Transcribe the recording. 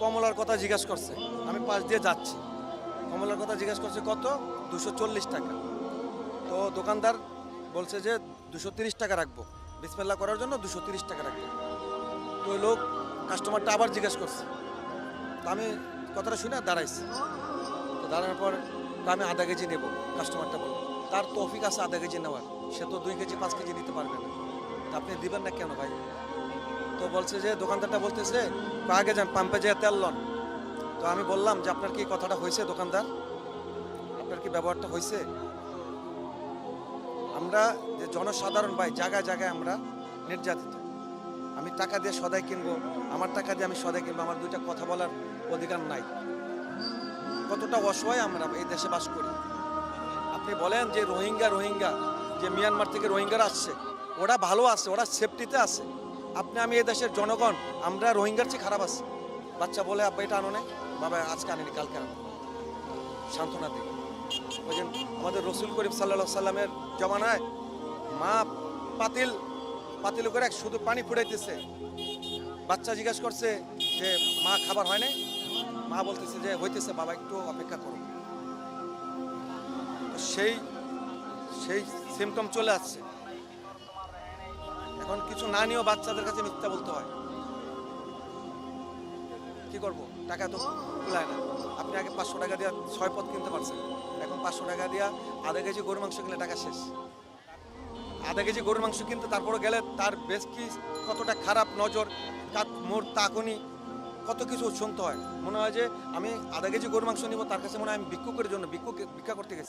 কমলার কথা জিজ্ঞাসা করছে। আমি পাশ দিয়ে যাচ্ছি। কমলার কথা জিজ্ঞাসা করছে, কত? দুশো টাকা। তো দোকানদার বলছে যে, দুশো টাকা রাখব। বিসমেল্লা করার জন্য দুশো টাকা রাখব। তো ওই লোক কাস্টমারটা আবার জিজ্ঞাসা করছে। তো আমি কথাটা শুনে দাঁড়াইছি। তো দাঁড়ানোর পর আমি আধা কেজি নেব, কাস্টমারটা বলল। তার তৌফিক আছে আধা কেজি নেওয়ার। সে তো দুই কেজি, পাঁচ কেজি নিতে পারবে না। আপনি দিবেন না কেন ভাই? তো বলছে যে, দোকানদারটা বলতেছে আগে যান, পাম্পে যেয়ে তেল লন। তো আমি বললাম যে, আপনার কি কথাটা হয়েছে দোকানদার? আপনার কি ব্যবহারটা হয়েছে? আমরা যে জনসাধারণ ভাই, জায়গায় জায়গায় আমরা নির্যাতিত। আমি টাকা দিয়ে সদাই কিনবো, আমার টাকা দিয়ে আমি সদাই কিনবো, আমার দুইটা কথা বলার অধিকার নাই। কতটা অসহায় আমরা এই দেশে বাস করি। আপনি বলেন যে, রোহিঙ্গা রোহিঙ্গা। যে, মিয়ানমার থেকে রোহিঙ্গারা আসছে, ওরা ভালো আছে, ওরা সেফটিতে আছে। আপনি, আমি এই দেশের জনগণ, আমরা রোহিঙ্গার চেয়ে খারাপ আছি। বাচ্চা বলে আব্বা এটা আনো বাবা আজকে আনেনি, কালকে আনো সান্ত্বনা দিই ওই আমাদের রসুল করিম সাল্লা সাল্লামের জমানায় মা পাতিল পাতিল করে এক শুধু পানি ফুটাইতেছে। বাচ্চা জিজ্ঞাসা করছে যে, মা, খাবার হয় মা বলতেছে যে, হইতেছে, বাবা, একটু অপেক্ষা করো। সেই সেই সিমটম চলে আসছে। এখন কিছু না নিয়েও বাচ্চাদের কাছে মিথ্যা বলতে হয়। কি করব? টাকা তো কুলায় না। আপনি আগে পাঁচশো টাকা দিয়ে ছয় পথ কিনতে পারছেন। এখন পাঁচশো টাকা দিয়ে আধা কেজি গরুর মাংস কিনলে টাকা শেষ। আধা কেজি গরুর মাংস কিনতে তারপরে গেলে তার বেশ কি কতটা খারাপ নজর তার মোর, তাকুনি, কত কিছু শুনতে হয়। মনে হয় যে আমি আধা কেজি গরুর মাংস নিব, তার কাছে মনে হয় আমি ভিক্ষুকের জন্য, ভিক্ষুক ভিক্ষা করতে গেছি।